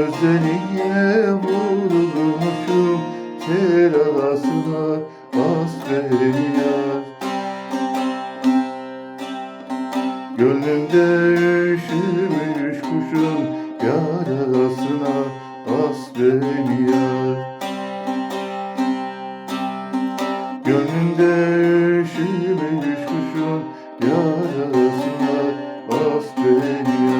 yine vurmuşum Tel arasına as beni yar. Gönlümde üşümüş kuşun yarasına as beni yar. Gönlümde üşümüş kuşun yarasına as beni yar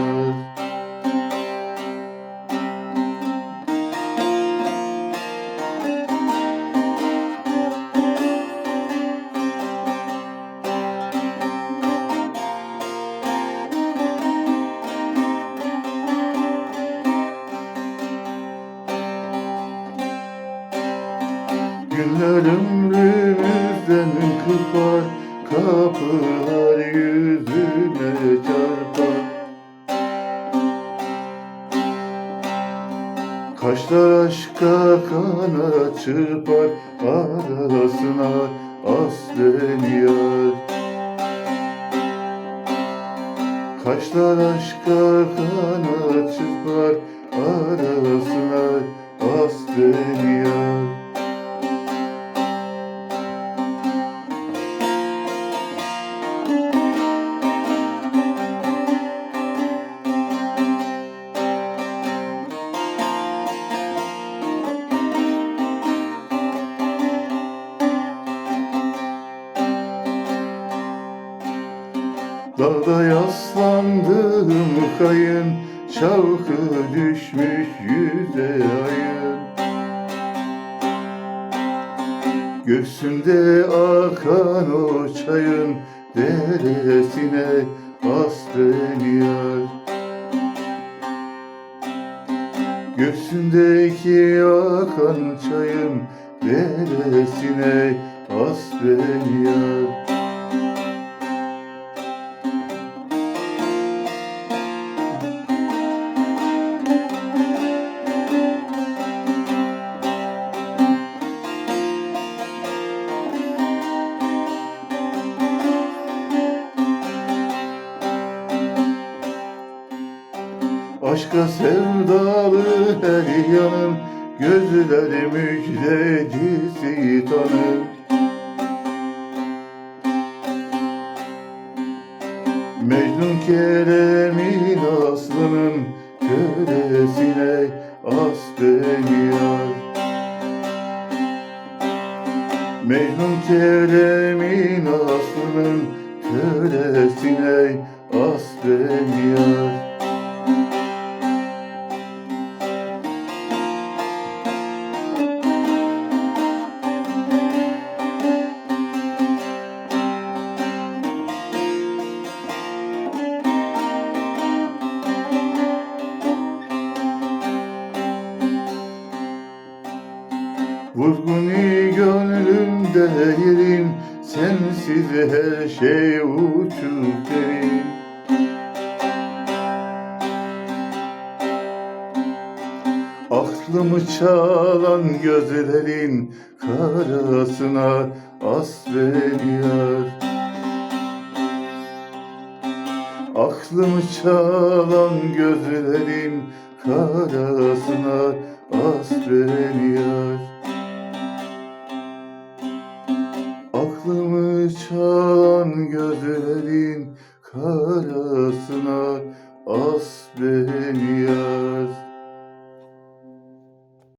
Günler ömrümüzden kırpar Kapılar yüzüme çarpar. Kaşlar aşka kanat çırpar Arasına as beni yar. Kaşlar aşka kanat çırpar Arasına as beni yar Dağda yaslandım kayın Şavkı düşmüş yüze ayın Göğsünde akan o çayın Deresine as beni yar Göğsündeki akan çayın Deresine as beni yar Aşka sevdalı her yanım Gözleri müjdecisi tanır Mecnun Kerem'in aslının Kölesine as beni yar. Mecnun Kerem'in aslının Kölesine as beni yerin Sensiz her şey uçup derin. Aklımı çalan gözlerin Karasına as beni yar. Aklımı çalan gözlerin Karasına as beni yar gözlerin karasına as beni